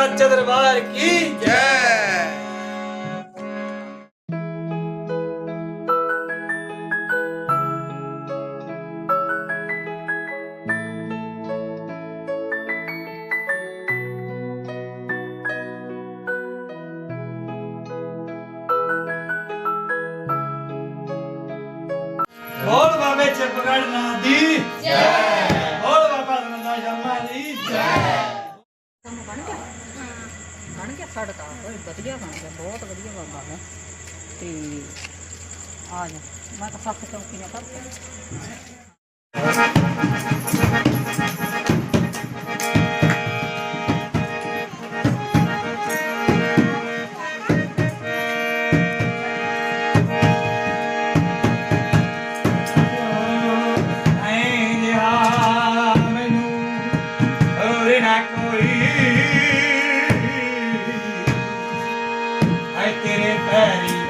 ਸੱਚ ਦਰਬਾਰ ਕੀ ਜੈ। ਬੋਲ ਬਾਬੇ ਚਪਗੜ ਨਾ ਦੀ। ਜੈ। ਓਏ, ਵਧੀਆ ਬਣ ਗਿਆ, ਬਹੁਤ ਵਧੀਆ ਬਣਦਾ ਹੈ ਤੇ ਆ ਜਾ, ਮੈਂ ਤਾਂ ਸੱਤ ਚੌਕੀਆਂ ਕਰ I did it, Betty.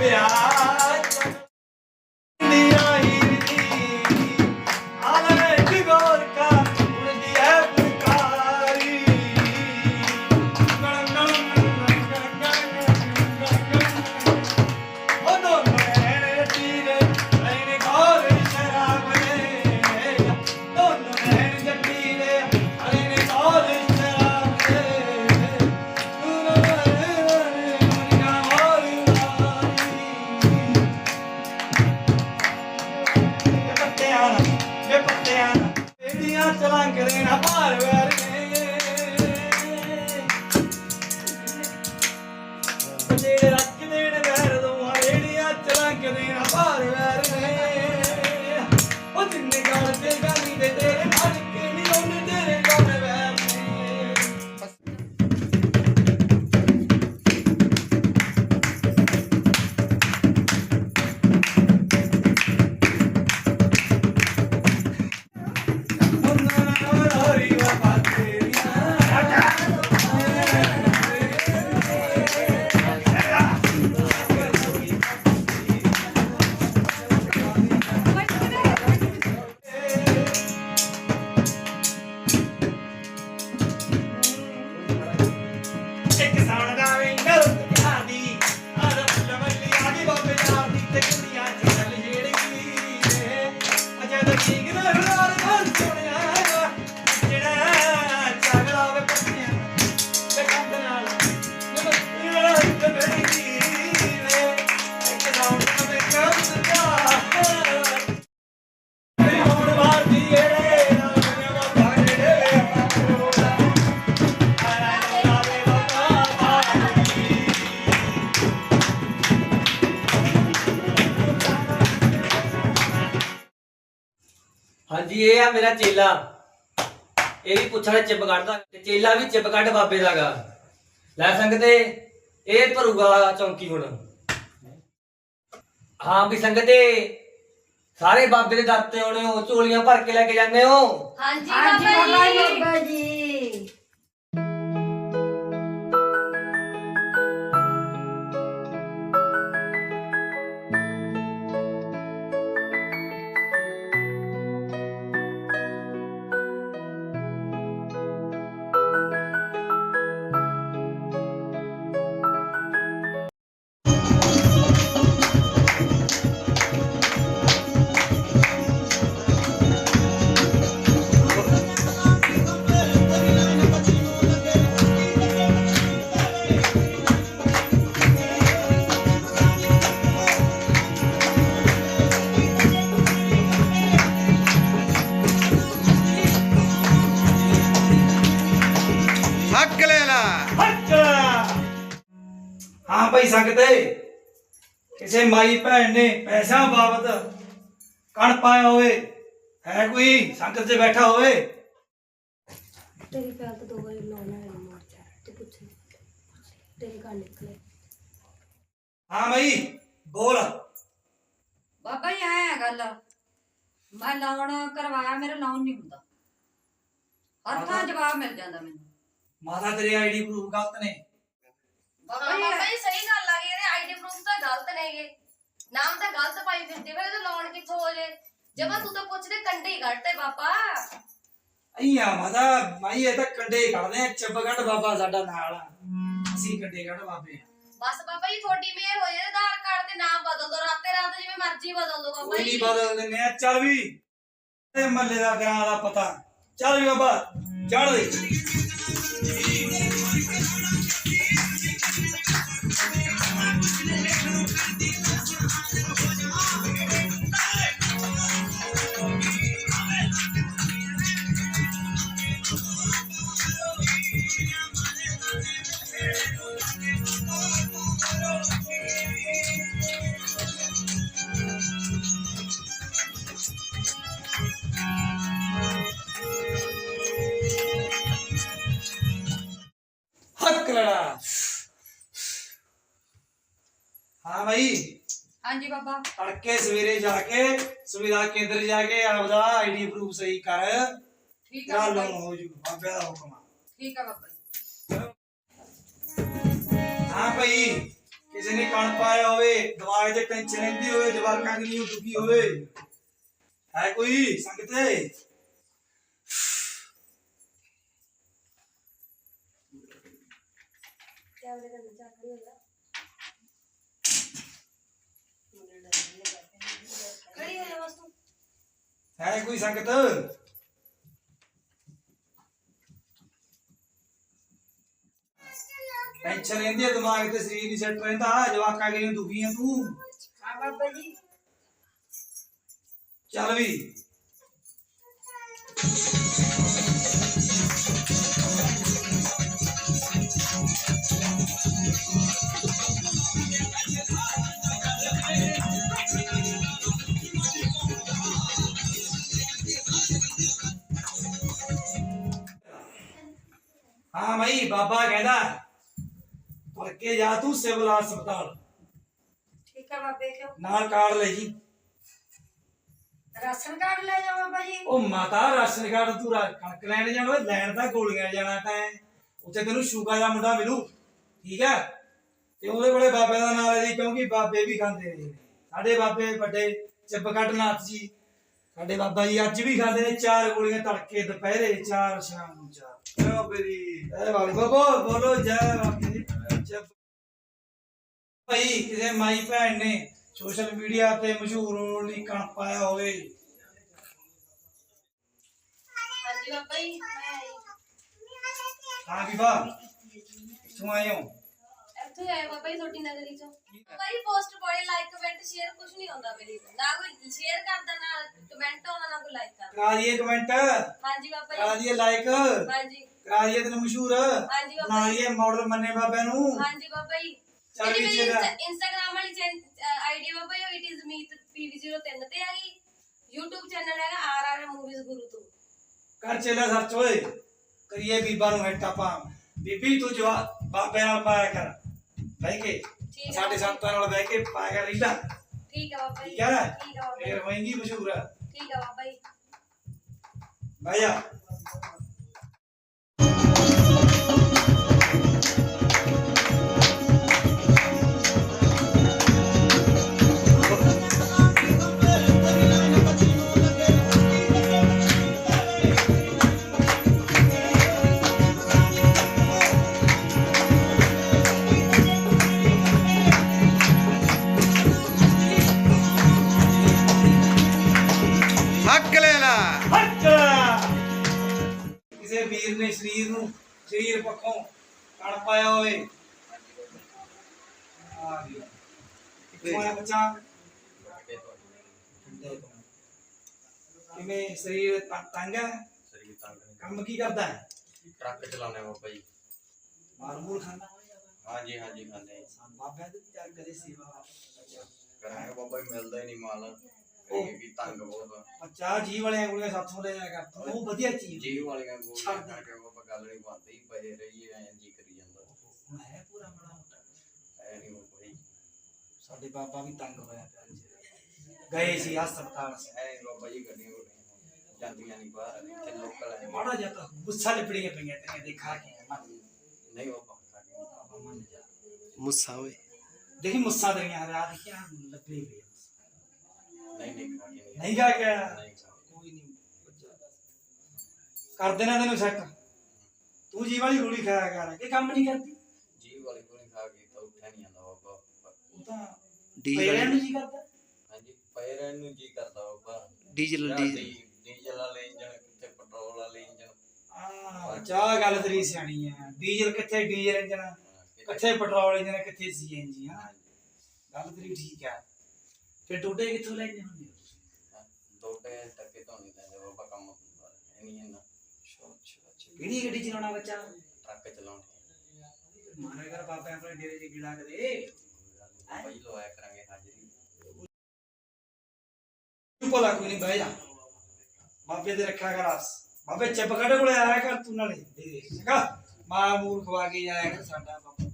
PA. ਹਾਂਜੀ ਇਹ ਆ ਮੇਰਾ ਚੇਲਾ। ਇਹ ਵੀ ਪੁੱਛਣਾ ਚਿੱਬ ਕੱਢਦਾ। ਤੇ ਚੇਲਾ ਵੀ ਚਿੱਬ ਕੱਢ ਬਾਬੇ ਦਾ ਗਾ। ਲੈ ਸੰਗਤੇ ਇਹ ਭਰੂਗਾ ਚੌਂਕੀ ਹੁਣ। ਹਾਂ ਵੀ ਸੰਗਤੇ ਸਾਰੇ ਬਾਬੇ ਦੇ ਦਾਤੇ ਆਉਣੇ ਹੋ ਝੋਲੀਆਂ ਭਰ ਕੇ ਲੈ ਕੇ ਜਾਂਦੇ ਹੋ? ਹਾਂਜੀ ਬਾਬਾ ਜੀ। ਹਾਂ ਭਾਈ ਸੰਗਤੇ ਕਿਸੇ ਮਾਈ ਭੈਣ ਨੇ ਪੈਸਾ ਬਾਬਤ ਕਣ ਪਾਇਆ ਹੋਵੇ ਹੈ ਕੋਈ ਸੰਗਤ 'ਚ ਬੈਠਾ ਹੋਵੇ? ਤੇਰੀ ਪੈਰ ਤੋਂ ਦੋ ਵਾਰੀ ਲਾਉਣਾ ਹੈ ਮਾਰ ਚਾ ਤੂੰ ਪੁੱਛ ਤੇਰੇ ਘਰ ਨਿਕਲੇ ਹਾਂ ਭਾਈ ਬੋਲ। ਬਾਬਾ ਜੀ ਆਇਆ ਗੱਲ। ਮੈਂ ਲਾਉਣ ਕਰਵਾਇਆ ਮੇਰਾ ਲਾਉਣ ਨਹੀਂ ਹੁੰਦਾ। ਹਰ ਥਾਂ ਜਵਾਬ ਮਿਲ ਜਾਂਦਾ ਮੈਨੂੰ। ਮਾਤਾ ਤੇਰੀ ਆਈਡੀ ਪ੍ਰੂਫ ਗਲਤ ਨੇ। ਬਾਬਾ ਹਾਂ ਜੀ ਬਾਬਾ ਜੀ ਸਹੀ ਗੱਲ ਆ ਗਈ ਇਹਦੇ ਆਈਡੀ ਪ੍ਰੂਫ ਤਾਂ ਗਲਤ ਨੇਗੇ ਨਾਮ ਤਾਂ ਗਲਤ ਪਾਈ ਫਿਰਦੇ ਫਿਰ ਇਹਦਾ ਲੋਨ ਕਿੱਥੋਂ ਹੋ ਜੇ? ਜਮਾ ਤੂੰ ਤਾਂ ਪੁੱਛਦੇ ਕੰਡੇ ਹੀ ਘੜਤੇ ਬਾਬਾ। ਅਈਆ ਮਾਤਾ ਮਾਈ ਇਹ ਤਾਂ ਕੰਡੇ ਕੱਢਦੇ ਆ ਚੱਬਗੜ ਬਾਬਾ ਸਾਡਾ ਨਾਲ ਆ। ਅਸੀਂ ਕੰਡੇ ਕੱਢ ਬਾਬੇ ਆ। ਬਸ ਬਾਬਾ ਜੀ ਤੁਹਾਡੀ ਮਿਹਰ ਹੋ ਜਾਏ ਆਧਾਰ ਕਾਰਡ ਤੇ ਨਾਮ ਬਦਲ ਦੋ ਰਾਤੇ ਰਾਤ ਜਿਵੇਂ ਮਰਜ਼ੀ ਬਦਲ ਦੋ ਬਾਬਾ ਕੋਈ ਨਹੀਂ ਜੀ ਬਦਲ ਦਿੰਦੇ ਆ ਚੱਲ ਵੀ। ਤੇ ਮੱਲੇ ਦਾ ਗਾਂ ਦਾ ਪਤਾ। ਚੱਲ ਵੀ ਬਾਬਾ ਚੜ ਦੇ ਬਾਬਾ ਤੜਕੇ ਸਵੇਰੇ ਜਾ ਕੇ ਸੁਵਿਧਾ ਕੇਂਦਰ ਜਾ ਕੇ ਆਪਦਾ ਆਈਡੀ ਪ੍ਰੂਫ ਸਹੀ ਕਰ ਠੀਕ ਆ ਤੇਰਾ ਬਾਬਾ ਲੋਨ ਜੀ ਹੋ ਜੂ ਬਾਬੇ ਦਾ ਹੁਕਮ ਆ ਠੀਕ ਆ ਬਾਬਾ ਜੀ ਹਾਂ ਭਾਈ ਕਿਸੇ ਨੇ ਕਣ ਪਾਇਆ ਹੋਵੇ ਦਿਮਾਗ 'ਚ ਟੈਨਸ਼ਨ ਰਹਿੰਦੀ ਹੋਵੇ ਜਵਾਕਾਂ ਦੀ ਨਹੀਂ ਦੁਖੀ ਹੋਵੇ ਹੈ ਕੋਈ ਸੰਗਤੇ ਖੜੀ ਹੋ ਜਾ ਬਸ ਤੂੰ ਹੈ ਕੋਈ ਸੰਗਤ ਟੈਨਸ਼ਨ ਰਹਿੰਦੀ ਹੈ ਦਿਮਾਗ ਤੇ ਸਰੀਰ ਨਹੀਂ ਸੈੱਟ ਰਹਿੰਦਾ ਜਵਾਕਾਂ ਦੀ ਦੁਖੀ ਆ ਤੂੰ ਹਾਂ ਬਾਬਾ ਜੀ ਚੱਲ ਵੀ ਬਾਬਾ ਕਹਿੰਦਾ ਪੜ ਕੇ ਜਾ ਤੂੰ ਸਿਵਲ ਹਸਪਤਾਲ। ਠੀਕ ਆ ਬਾਬੇ ਕਿਉਂ? ਨਾਲ ਕਾਰਡ ਲੈ ਜੀ। ਰਾਸ਼ਨ ਕਾਰਡ ਲੈ ਜਾਓ ਬਾਬਾ ਜੀ। ਉਹ ਮਾਤਾ ਰਾਸ਼ਨ ਕਾਰਡ ਤੂੰ ਰਾ- ਕਣਕ ਲੈਣ ਜਾਣਾ ਓਏ, ਲੈਣ ਤਾਂ ਗੋਲੀਆਂ ਜਾਣਾ ਤੈਂ ਉੱਥੇ ਤੈਨੂੰ ਸ਼ੂਗਾ ਦਾ ਮੁੰਡਾ ਮਿਲੂ ਠੀਕ ਹੈ? ਤੇ ਉਹਦੇ ਕੋਲੇ ਬਾਬੇ ਦਾ ਨਾਮ ਹੈ ਜੀ ਕਿਉਂਕਿ ਬਾਬੇ ਵੀ ਖਾਂਦੇ ਨੇ। ਸਾਡੇ ਬਾਬੇ ਵੱਡੇ ਚੱਬਕੱਟ ਨਾਥ ਜੀ ਸਾਡੇ ਬਾਬਾ ਜੀ ਅੱਜ ਵੀ ਖਾਂਦੇ ਨੇ ਚਾਰ ਗੋਲੀਆਂ ਤੜਕੇ ਦੁਪਹਿਰੇ ਚਾਰ ਸ਼ਾਮ ਨੂੰ ਚਾਰ। ਜੈ ਬਾਬੇ ਦੀ ਜੈ ਬਾਬੇ ਬੋਲੋ ਬੋਲੋ ਜੈ ਬਾਬੇ ਦੀ ਜੈ ਭਾਈ ਕਿਸੇ ਮਾਈ ਭੈਣ ਨੇ ਸੋਸ਼ਲ ਮੀਡੀਆ ਤੇ ਮਸ਼ਹੂਰ ਹੋਣ ਲਈ ਕਣ ਪਾਇਆ ਹੋਵੇ ਹਾਂਜੀ ਬਾਬਾ ਜੀ ਮੈਂ ਆਈ। ਹਾਂ ਬੀਬਾ ਕਿੱਥੋਂ ਆਏ ਹੋ ਇੱਥੇ ਆਏ ਬਾਬਾ ਜੀ ਤੁਹਾਡੀ ਨਗਰੀ ਚੋਂ ਬਾਬਾ ਜੀ ਪੋਸਟ ਪਾਏ ਲਾਈਕ ਕਮੈਂਟ ਸ਼ੇਅਰ ਕੁਝ ਨਹੀਂ ਹੁੰਦਾ ਮੇਰੇ ਤੋਂ ਨਾ ਕੋਈ ਸ਼ੇਅਰ ਕਰਦਾ ਨਾ ਕਮੈਂਟ ਆਉਂਦਾ ਨਾ ਕੋਈ ਲਾਈਕ ਕਰਦਾ ਕਰਾ ਦਈਏ ਕਮੈਂਟ ਹਾਂਜੀ ਬਾਬਾ ਕਰਾ ਜੀ ਦਈਏ ਲਾਈਕ ਹਾਂਜੀ ਕਰਾ ਦਈਏ ਤੈਨੂੰ ਮਸ਼ਹੂਰ? ਹਾਂਜੀ ਬਾਬਾ ਜੀ। ਦਈਏ ਮਾਡਲ ਮੰਨੇ ਬਾਬੇ ਨੂੰ। ਹਾਂਜੀ ਬਾਬਾ ਜੀ। ਚੱਲ ਜਿਹੜੀ ਵੀ ਮੇਰੀ ਵਾਲੀ ID Baba ji it is Meet pv03 ਤੇ ਆ ਗਈ। YouTube ਚੈਨਲ ਹੈਗਾ ਆਰ ਆਰ ਮੂਵੀਜ਼ ਗੁਰੂ ਤੋਂ। ਕਰ ਚੇਲਾ ਸਰਚ ਓਏ। ਕਰੀਏ ਬੀਬਾ ਨੂੰ ਹਿੱਟ ਆਪਾਂ। ਬੀਬੀ ਤੂੰ ਜਵਾ ਬਾਬੇ ਨਾਲ ਪਾਇਆ ਕਰ। ਬਹਿ ਕੇ। ਠੀਕ ਹੈ ਸਾਡੇ ਸੰਤਾਂ ਨਾਲ ਬਹਿ ਕੇ ਪਾਇਆ ਕਰ ਰੀਲਾ। ਠੀਕ ਆ ਬਾਬਾ ਜੀ। ਠੀਕ ਹੈ ਠੀਕ ਆ ਬਾਬਾ ਜੀ। ਫੇਰ ਹੋਏਗੀ ਮਸ਼ਹੂਰ। ਠੀਕ ਆ ਬਾਬਾ ਜੀ। ਬਹਿ ਸਰੀਰ ਪੱਖੋਂ ਕਣ ਪਾਇਆ ਹੋਵੇ। ਆ ਗਿਆ ਆਇਆ ਬੱਚਾ। ਕਿਵੇਂ ਸਰੀਰ ਤੰਗ ਹੈ? ਸਰੀਰ ਤੰਗ ਨਹੀਂ। ਕੰਮ ਕੀ ਕਰਦਾ ਹੈ? ਟਰੱਕ ਚਲਾਉਣੇ ਬਾਬਾ ਜੀ। ਮਾਰ ਮੂਲ ਖਾਂਦਾ? ਹਾਂਜੀ ਹਾਂਜੀ ਖਾਂਦੇ ਸਾਨੂੰ ਬਾਬਾ ਦੇ ਵਿਚਾਰ ਕਦੇ ਸੇਵਾ ਕਰਾਂਗੇ ਬਾਬਾ ਜੀ ਮਿਲਦਾ ਹੀ ਨਹੀਂ ਮਾਲ। ਕਰੀਏ ਕੀ ਤੰਗ ਬਹੁਤ ਆ। ਬੱਚਾ ਜੀ ਵਾਲਿਆਂ ਕੋਲੇ ਸਾਥੋਂ ਲੈ ਜਾ ਕਰ ਤੂੰ ਉਹ ਵਧੀਆ ਚੀਜ਼ ਜੀਵ ਵਾਲੀਆਂ ਗੋਲੀਆਂ ਛੱਡ ਦੇ। ਕਰਕੇ ਬਾਬਾ ਗੱਲ ਨਹੀਂ ਬਣਦੀ ਪਏ ਰਹੀਏ ਐਂ ਜੀ ਕਰੀ ਜਾਂਦਾ ਹੁਣ ਹੈ ਪੂਰਾ ਬੜਾ ਮੋਟਾ ਐ ਨਹੀਂ ਬਾਬਾ ਜੀ ਸਾਡੇ ਬਾਬਾ ਵੀ ਤੰਗ ਹੋਇਆ ਪਿਆ ਜੀ। ਗਏ ਸੀ ਹਸਪਤਾਲ ਐ ਨੀ ਬਾਬਾ ਜੀ ਗੱਡੀਆਂ ਗੁੱਡੀਆਂ ਜਾਂਦੀਆਂ ਨਹੀਂ ਬਾਹਰ ਇੱਥੇ ਲੋਕਲ ਐ ਮਾੜਾ ਜਿਹਾ ਤਾਂ ਗੁੱਸਾ ਲਿਪੜੀਆਂ ਪਈਆਂ ਤੇਰੀਆਂ ਦੇਖਾ ਕੇ ਮੰਨ ਲਈ। ਨਹੀਂ ਬਾਬਾ ਸਾਡੇ ਬਾਬਾ ਮੰਨ ਜਾ ਮੁੱਸਾ ਓਏ ਦੇਖੀ ਮੁੱਸਾ ਤੇਰੀਆਂ ਰਾਤ ਕਿਆ ਲੱਭੇ ਪਏ ਨਹੀਂ ਨਹੀਂ ਖਾ ਕੇ ਨਹੀਂ ਨਹੀਂ ਗਾ ਕੇ ਨਹੀਂ ਖਾ ਕੇ। ਕੋਈ ਨਹੀਂ ਕਰ ਦੇਣਾ ਤੈਨੂੰ ਸੈੱਟ ਤੂੰ ਜੀ ਵਾਲੀ ਗੋਲੀ ਖਾਇਆ ਕਰ। ਇਹ ਕੰਮ ਨਹੀਂ ਕਰਦੀ? ਜੀਵ ਵਾਲੀ ਗੋਲੀ ਖਾ ਕੇ ਤਾਂ ਉੱਠਿਆ ਨਹੀਂ ਜਾਂਦਾ ਬਾਬਾ। ਉਹ ਤਾਂ ਡੀਜ਼ਲ ਪੈਰਾਂ ਨੂੰ ਜੀ ਕਰਦਾ। ਹਾਂਜੀ ਪਏ ਰਹਿਣ ਨੂੰ ਜੀ ਕਰਦਾ ਬਾਬਾ। ਡੀਜ਼ਲ ਜਾਂ ਡੀਜ਼ਲ। ਡੀ- ਡੀਜ਼ਲ ਵਾਲੇ ਇੰਜਣ ਕਿੱਥੇ ਪੈਟਰੋਲ ਵਾਲੇ ਇੰਜਣ। ਆ ਚਾਹ ਗੱਲ ਤੇਰੀ ਸਿਆਣੀ ਹੈ ਡੀਜ਼ਲ ਕਿੱਥੇ ਡੀਜ਼ਲ ਇੰਜਨ ਕਿੱਥੇ? ਪੈਟਰੋਲ ਇੰਜਨ ਕਿੱਥੇ ਸੀਐਨਜੀ ਹਾਂ ਗੱਲ ਤੇਰੀ ਠੀਕ ਹੈ ਫਿਰ ਟੋਡੇ ਕਿੱਥੋਂ ਲੈਣੇ ਹੁੰਦੇ ਹੋ ਤੁਸੀਂ? ਦੋਟੇ ਟੱਕੇ ਤੋਂ ਨਹੀਂ ਲੈਂਦੇ ਬਾਬਾ ਕੰਮ ਹੁੰਦਾ ਇਹ ਨਹੀਂ ਇੰਨਾ ਅੱਛਾ ਅੱਛਾ ਅੱਛਾ ਕਿਹੜੀ ਗੱਡੀ ਚਲਾਉਣਾ ਬੱਚਾ ਟਰੱਕ ਚਲਾਉਣੇ ਮਾਰੇ ਕਰ ਬਾਬਾ ਆਪਣੇ ਡੇਰੇ 'ਚ ਗਿੜਾ ਕਦੇ ਬਾਬਾ ਜੀ ਲਵਾਇਆ ਕਰਾਂਗੇ ਹਾਜ਼ਰੀ ਤੂੰ ਭਲਾ ਕੋਈ ਨਹੀਂ ਬਹਿ ਜਾ ਬਾਬੇ ਦੇ ਰੱਖਿਆ ਕਰ ਆਸ ਬਾਬੇ ਚੱਪ ਕੱਢ ਕੋਲੇ ਆਇਆ ਕਰ ਤੂੰ ਨਾਲੇ ਦੇ ਚੰਗਾ ਮਾਂ ਮੂਰ ਖਵਾ ਕੇ ਜਾਇਆ ਕਰ ਸਾਡਾ ਬਾਬਾ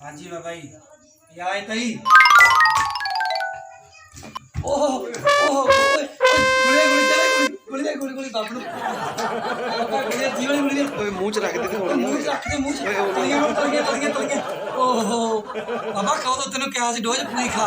ਹਾਂਜੀ ਬਾਬਾ ਜੀ ਤਈ ਓਹ ਓਹ ਓਏ ਗੁਲੇ ਗੁਲੇ ਚਲੇ ਗੁਲੇ ਗੁਲੇ ਗੁਲੇ ਨੂੰ। ਜੀਵਨ ਗੁਲੇ ਓਏ ਮੂੰਹ ਚ ਰੱਖ ਦੇ ਤੇ ਮੂੰਹ 'ਚ ਰੱਖ ਦੇ ਮੂੰਹ 'ਚ। ਤਲੀਆਂ ਨੂੰ ਤਲੀਆਂ ਤਲੀਆਂ ਤਲੀਆਂ ਓਹੋ। ਬਾਬਾ ਤਾਂ ਤੈਨੂੰ ਕਿਹਾ ਸੀ ਡੋਜ਼ ਪੂਰੀ ਖਾ।